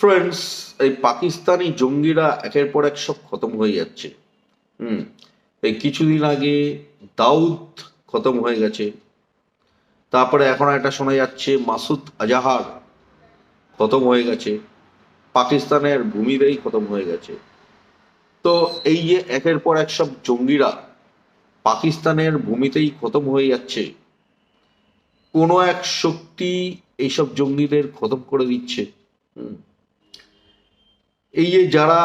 Friends এই পাকিস্তানি জঙ্গিরা একের পর এক সব খতম হয়ে যাচ্ছে। হুম, এই কিছুদিন আগে দাউদ খতম হয়ে গেছে। তারপরে এখন একটা শোনা যাচ্ছে, মাসুদ আজাহার খতম হয়ে গেছে। পাকিস্তানের ভূমিতেই খতম হয়ে গেছে। তো এই যে একের পর এক সব জঙ্গিরা পাকিস্তানের ভূমিতেই খতম হয়ে যাচ্ছে, কোনো এক শক্তি এইসব জঙ্গিদের খতম করে দিচ্ছে। হুম। এই যে যারা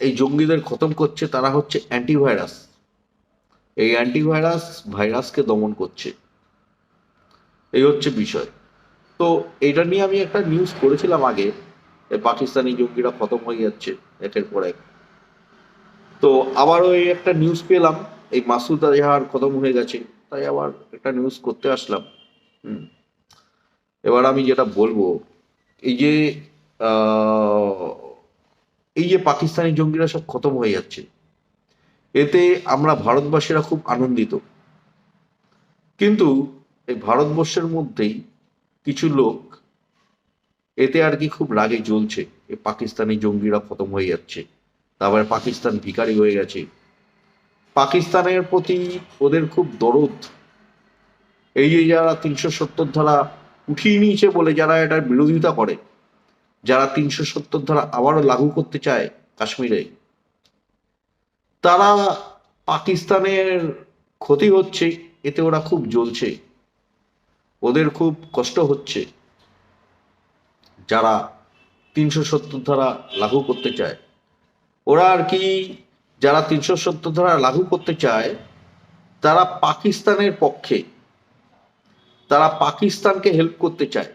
এই জঙ্গিদের খতম করছে, তারা হচ্ছে অ্যান্টিভাইরাস এই অ্যান্টিভাইরাস ভাইরাসকে দমন করছে। এই হচ্ছে বিষয়। তো এটা নিয়ে আমি একটা নিউজ করেছিলাম আগে পাকিস্তানি জঙ্গিরা খতম হয়ে যাচ্ছে একের পর এক। তো আবারও এই একটা নিউজ পেলাম, এই মাসুদ আজহার খতম হয়ে গেছে, তাই আবার একটা নিউজ করতে আসলাম। হুম। এবার আমি যেটা বলব, এই যে এই যে পাকিস্তানি জঙ্গিরা সব খতম হয়ে যাচ্ছে। এতে আমরা ভারতবাসীরা খুব আনন্দিত। কিন্তু এই ভারতবর্ষের মধ্যেই কিছু লোক এতে আর কি খুব রাগে জ্বলছে এই পাকিস্তানি জঙ্গিরা খতম হয়ে যাচ্ছে। তারপরে পাকিস্তান ভিখারি হয়ে গেছে। পাকিস্তানের প্রতি ওদের খুব দরদ। এই যে যারা তিনশো সত্তর ধারা উঠিয়ে নিয়েছে বলে যারা এটার বিরোধিতা করে যারা তিনশো সত্তর ধারা আবারও লাগু করতে চায় কাশ্মীরে, তারা পাকিস্তানের ক্ষতি হচ্ছে, এতে ওরা খুব জ্বলছে, ওদের খুব কষ্ট হচ্ছে। যারা তিনশো সত্তর ধারা লাগু করতে চায়, ওরা আর কি যারা তিনশো সত্তর ধারা লাগু করতে চায়, তারা পাকিস্তানের পক্ষে, তারা পাকিস্তানকে হেল্প করতে চায়।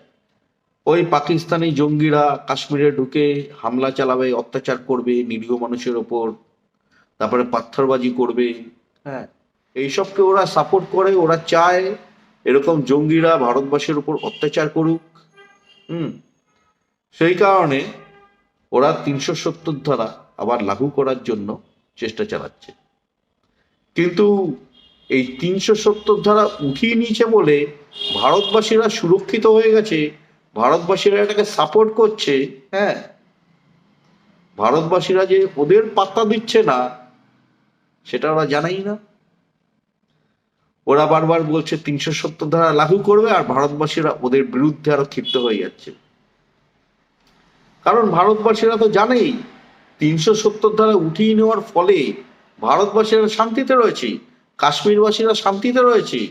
ওই পাকিস্তানি জঙ্গিরা কাশ্মীরে ঢুকে হামলা চালাবে অত্যাচার করবে নিরীহ মানুষের ওপর তারপরে পাথরবাজি করবে। হ্যাঁ। এইসবকে ওরা সাপোর্ট করে ওরা চায় এরকম জঙ্গিরা ভারতবাসীর উপর অত্যাচার করুক। হুম। সেই কারণে ওরা তিনশো সত্তর ধারা আবার লাগু করার জন্য চেষ্টা চালাচ্ছে। কিন্তু এই তিনশো সত্তর ধারা উঠিয়ে নিয়েছে বলে ভারতবাসীরা সুরক্ষিত হয়ে গেছে। ভারতবাসীরা এটাকে সাপোর্ট করছে। হ্যাঁ। ভারতবাসীরা যে ওদের পাত্তা দিচ্ছে না সেটা ওরা জানাই না। ওরা বারবার বলছে তিনশো সত্তর ধারা লাগু করবে আর ভারতবাসীরা ওদের বিরুদ্ধে আরও ক্ষিপ্ত হয়ে যাচ্ছে। কারণ ভারতবাসীরা তো জানেই তিনশো সত্তর ধারা উঠিয়ে নেওয়ার ফলে ভারতবাসীরা শান্তিতে রয়েছে কাশ্মীরবাসীরা শান্তিতে রয়েছে।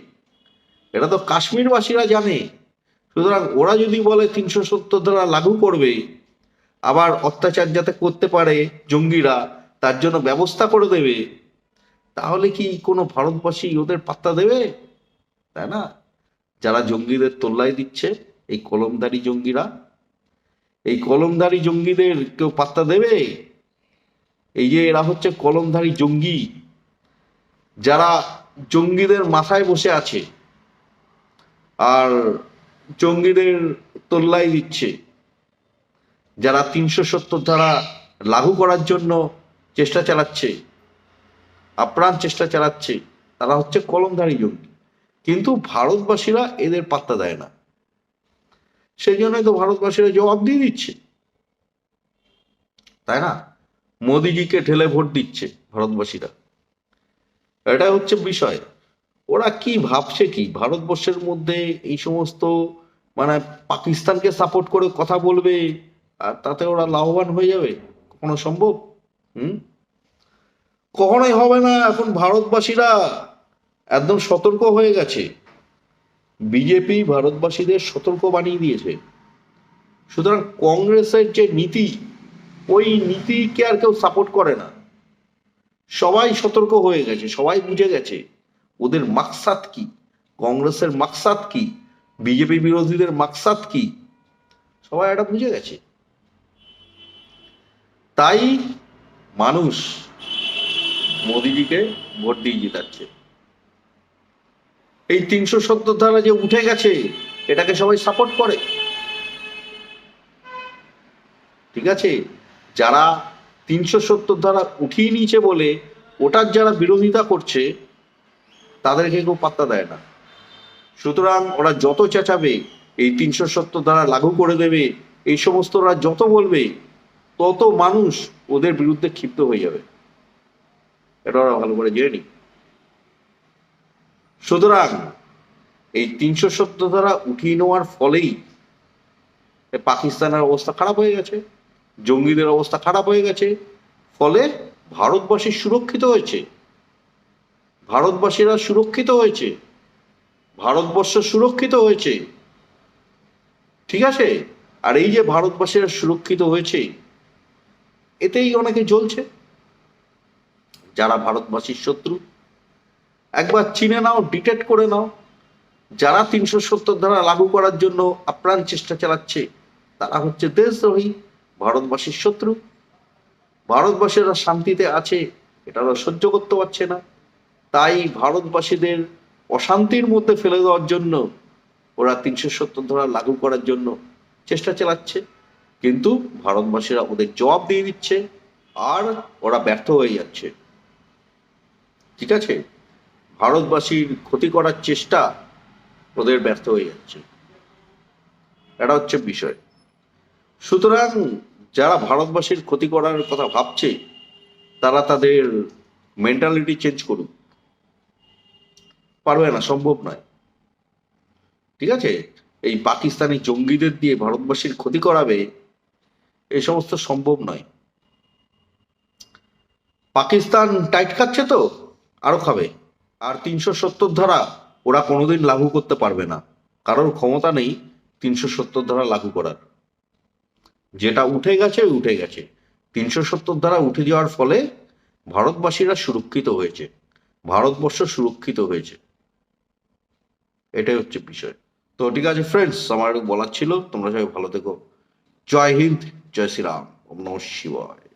এটা তো কাশ্মীরবাসীরা জানে। সুতরাং ওরা যদি বলে তিনশো সত্তর ধারা লাগু করবে, আবার অত্যাচার যাতে করতে পারে জঙ্গিরা, তার জন্য ব্যবস্থা করে দেবে, তাহলে কি কোনো ভারতবাসী ওদের পাত্তা দেবে? তাই না? যারা জঙ্গিদের তোল্লাই দিচ্ছে, এই কলমদারি জঙ্গিরা, এই কলমধারী জঙ্গিদের কেউ পাত্তা দেবে? এই যে এরা হচ্ছে কলমধারী জঙ্গি, যারা জঙ্গিদের মাথায় বসে আছে, আর জঙ্গিদের তোল্লাই দিচ্ছে। যারা তিনশো সত্তর ধারা লাগু করার জন্য চেষ্টা চালাচ্ছে, আপ্রাণ চেষ্টা চালাচ্ছে, তারা হচ্ছে কলমধারী জঙ্গি। কিন্তু ভারতবাসীরা এদের পাত্তা দেয় না। সেই জন্যই তো ভারতবাসীরা জবাব দিয়ে দিচ্ছে। তাই না? মোদিজিকে ঠেলে ভোট দিচ্ছে ভারতবাসীরা। এটা হচ্ছে বিষয়। ওরা কি ভাবছে কি? ভারতবর্ষের মধ্যে এই সমস্ত মানে পাকিস্তানকে সাপোর্ট করে কথা বলবে, আর তাতে ওরা লাভবান হয়ে যাবে? কখনো সম্ভব? হুম? কখনোই হবে না এখন ভারতবাসীরা। একদম সতর্ক হয়ে গেছে। বিজেপি ভারতবাসীদের সতর্ক বানিয়ে দিয়েছে। সুতরাং কংগ্রেসের যে নীতি, ওই নীতিকে আর কেউ সাপোর্ট করে না। সবাই সতর্ক হয়ে গেছে, সবাই বুঝে গেছে। ওদের মাকসাদ কি? কংগ্রেসের মাকসাদ কি? বিজেপি বিরোধীদের মাকসাদ কি? সবাই এটা বুঝে গেছে। তাই মানুষ মোদিজিকে ভোট দিয়ে জিতাচ্ছে। এই তিনশো সত্তর ধারা যে উঠে গেছে, এটাকে সবাই সাপোর্ট করে। ঠিক আছে? যারা তিনশো সত্তর ধারা উঠিয়ে নিয়েছে বলে, ওটার যারা বিরোধিতা করছে তাদেরকে কেউ পাত্তা দেয় না। সুতরাং ওরা যত চেঁচাবে, এই তিনশো সত্তর দ্বারা লাগু করে দেবে, এই সমস্ত ওরা যত বলবে, তত মানুষ ওদের বিরুদ্ধে ক্ষিপ্ত হয়ে যাবে। এটা ওরা ভালো করে জেনে নি সুতরাং এই তিনশো সত্তর দ্বারা উঠিয়ে নেওয়ার ফলেই পাকিস্তানের অবস্থা খারাপ হয়ে গেছে, জঙ্গিদের অবস্থা খারাপ হয়ে গেছে, ফলে ভারতবাসী সুরক্ষিত হয়েছে। ভারতবাসীরা সুরক্ষিত হয়েছে। ভারতবর্ষ সুরক্ষিত হয়েছে। ঠিক আছে? আর এই যে ভারতবাসীরা সুরক্ষিত হয়েছে, এতেই অনেকে জ্বলছে। যারা ভারতবাসীর শত্রু, একবার চিনে নাও ডিটেক্ট করে নাও, যারা তিনশো সত্তর ধারা লাগু করার জন্য আপ্রাণ চেষ্টা চালাচ্ছে, তারা হচ্ছে দেশদ্রোহী, ভারতবাসীর শত্রু। ভারতবাসীরা শান্তিতে আছে, এটা সহ্য করতে পারছে না। তাই ভারতবাসীদের অশান্তির মধ্যে ফেলে দেওয়ার জন্য, ওরা তিনশো সত্তর ধারা লাগু করার জন্য চেষ্টা চালাচ্ছে। কিন্তু ভারতবাসীরা ওদের জবাব দিয়ে দিচ্ছে আর ওরা ব্যর্থ হয়ে যাচ্ছে। ঠিক আছে? ভারতবাসীর ক্ষতি করার চেষ্টা ওদের ব্যর্থ হয়ে যাচ্ছে। এটা হচ্ছে বিষয়। সুতরাং যারা ভারতবাসীর ক্ষতি করার কথা ভাবছে, তারা তাদের মেন্টালিটি চেঞ্জ করুক। পারবে না, সম্ভব নয়। ঠিক আছে? এই পাকিস্তানি জঙ্গিদের দিয়ে ভারতবাসীর ক্ষতি করাবে, এ সমস্ত সম্ভব নয়। পাকিস্তান টাইট খাচ্ছে তো? আরও খাবে। আর তিনশো সত্তর ধারা ওরা কোনোদিন লাগু করতে পারবে না। কারোর ক্ষমতা নেই তিনশো সত্তর ধারা লাগু করার। যেটা উঠে গেছে উঠে গেছে। তিনশো সত্তর ধারা উঠে যাওয়ার ফলে ভারতবাসীরা সুরক্ষিত হয়েছে। ভারতবর্ষ সুরক্ষিত হয়েছে। এটাই হচ্ছে বিষয়। তো ঠিক আছে ফ্রেন্ডস আমার বলার ছিল, তোমরা সবাই ভালো থেকো। জয় হিন্দ, জয় শ্রীরাম, ওম নমঃ শিবায়।